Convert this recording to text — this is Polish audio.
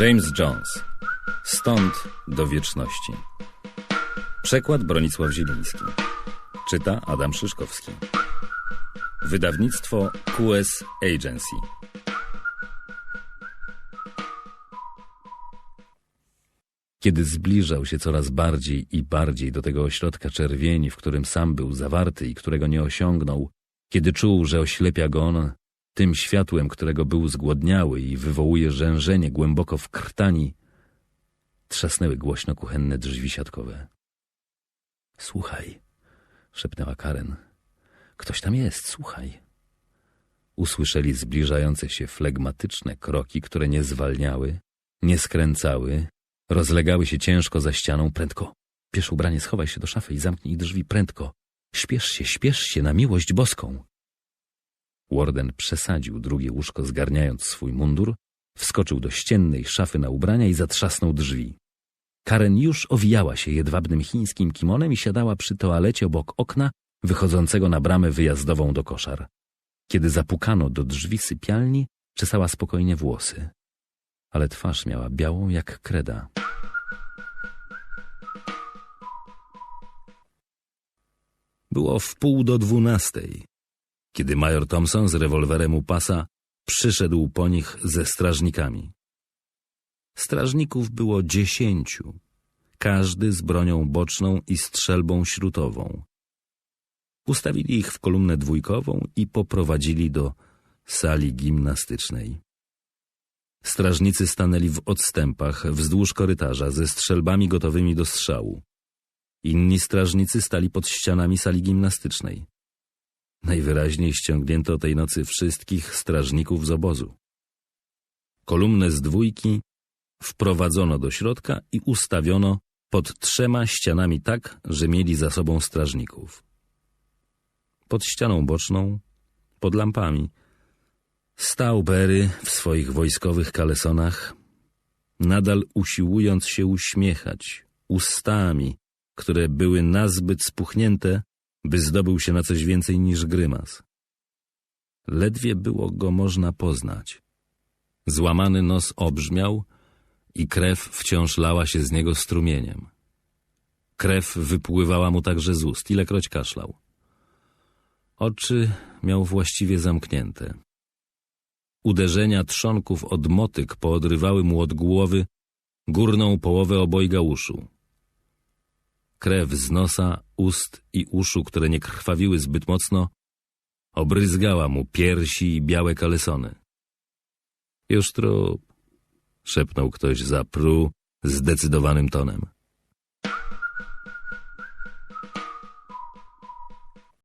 James Jones. Stąd do wieczności. Przekład Bronisław Zieliński. Czyta Adam Szyszkowski. Wydawnictwo QS Agency. Kiedy zbliżał się coraz bardziej i bardziej do tego ośrodka czerwieni, w którym sam był zawarty i którego nie osiągnął, kiedy czuł, że oślepia go on, tym światłem, którego był zgłodniały i wywołuje rzężenie głęboko w krtani, trzasnęły głośno kuchenne drzwi siatkowe. Słuchaj, szepnęła Karen. Ktoś tam jest, słuchaj. Usłyszeli zbliżające się flegmatyczne kroki, które nie zwalniały, nie skręcały, rozlegały się ciężko za ścianą. Prędko, bierz ubranie, schowaj się do szafy i zamknij drzwi, prędko. Śpiesz się, śpiesz się na miłość boską. Warden przesadził drugie łóżko, zgarniając swój mundur, wskoczył do ściennej szafy na ubrania i zatrzasnął drzwi. Karen już owijała się jedwabnym chińskim kimonem i siadała przy toalecie obok okna wychodzącego na bramę wyjazdową do koszar. Kiedy zapukano do drzwi sypialni, czesała spokojnie włosy, ale twarz miała białą jak kreda. Było w pół do dwunastej, kiedy major Thompson z rewolwerem u pasa przyszedł po nich ze strażnikami. Strażników było dziesięciu, każdy z bronią boczną i strzelbą śrutową. Ustawili ich w kolumnę dwójkową i poprowadzili do sali gimnastycznej. Strażnicy stanęli w odstępach wzdłuż korytarza ze strzelbami gotowymi do strzału. Inni strażnicy stali pod ścianami sali gimnastycznej. Najwyraźniej ściągnięto tej nocy wszystkich strażników z obozu. Kolumnę z dwójki wprowadzono do środka i ustawiono pod trzema ścianami tak, że mieli za sobą strażników. Pod ścianą boczną, pod lampami, stał Berry w swoich wojskowych kalesonach, nadal usiłując się uśmiechać ustami, które były nazbyt spuchnięte, by zdobył się na coś więcej niż grymas. Ledwie było go można poznać. Złamany nos obrzmiał i krew wciąż lała się z niego strumieniem. Krew wypływała mu także z ust, ilekroć kaszlał. Oczy miał właściwie zamknięte. Uderzenia trzonków od motyk poodrywały mu od głowy górną połowę obojga uszu. Krew z nosa, ust i uszu, które nie krwawiły zbyt mocno, obryzgała mu piersi i białe kalesony. Już trup, szepnął ktoś za pru zdecydowanym tonem.